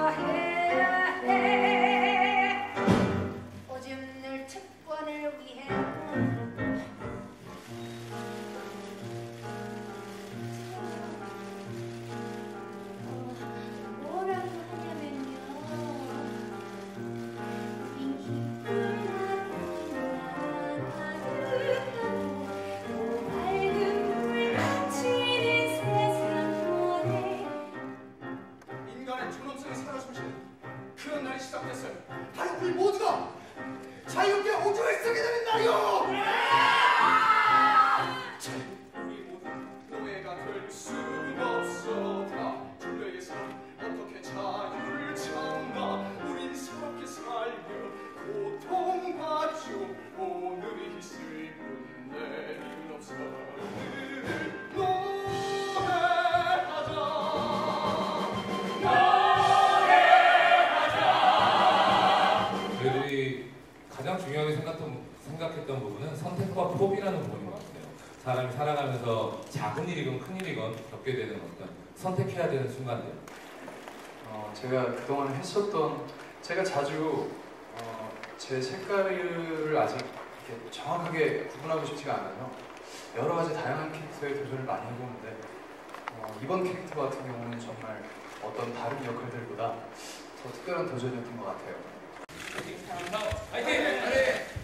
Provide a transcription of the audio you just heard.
통과해야 해 오직 늘 특권을 위해 바로 우리 모두가 자유롭게 오종을 쓰게 되는 날이요. 가장 중요하게 생각했던, 생각했던 부분은 선택과 포기라는 부분인 것 같아요. 사람이 살아가면서 작은 일이건 큰 일이건 겪게 되는 어떤 선택해야 되는 순간들. 어, 제가 그동안 했었던 제가 자주 어, 제 색깔을 아직 이렇게 정확하게 구분하고 싶지가 않아요. 여러 가지 다양한 캐릭터에 도전을 많이 해보는데 어, 이번 캐릭터 같은 경우는 정말 어떤 다른 역할들보다 더 특별한 도전이었던 것 같아요. 감사합니 다. 화이 팅! 화이 팅! 화이 팅!